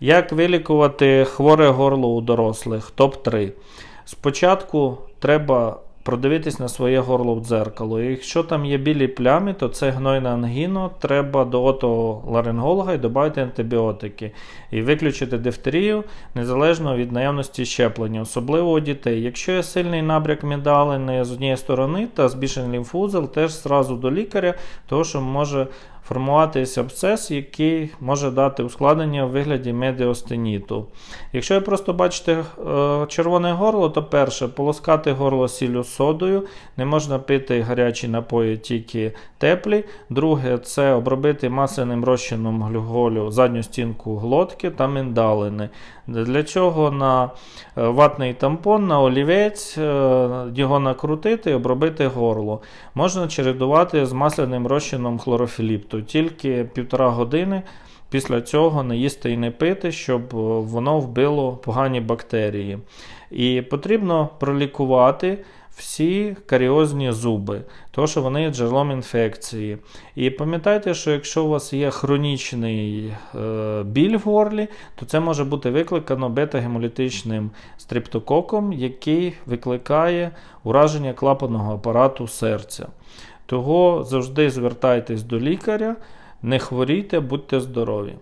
Як вилікувати хворе горло у дорослих? Топ-3. Спочатку треба продивитись на своє горло в дзеркало. І Якщо там є білі плями, то це гнойна ангіна, треба до отоларинголога і додати антибіотики. І виключити дифтерію незалежно від наявності щеплення, особливо у дітей. Якщо є сильний набряк мідалини з однієї сторони та збільшений лімфузел, теж зразу до лікаря, тому що може формуватися абсцес, який може дати ускладнення в вигляді медіостеніту. Якщо ви просто бачите е, червоне горло, то перше полоскати горло сіллю содою, не можна пити гарячі напої, тільки теплі. Друге, це обробити масляним розчином глюголю задню стінку глотки та миндалини. Для чого на е, ватний тампон, на олівець, е, його накрутити обробити горло. Можна чередувати з масляним розчином хлорофіліпту, тільки півтора години. Після цього не їсти і не пити, щоб е, воно вбило погані бактерії. І потрібно пролікувати всі каріозні зуби, тому що вони є джерелом інфекції. І пам'ятайте, що якщо у вас є хронічний е, біль в горлі, то це може бути викликано бета-гемолітичним стрептококом, який викликає ураження клапанного апарату серця. Того завжди звертайтесь до лікаря, не хворійте, будьте здорові.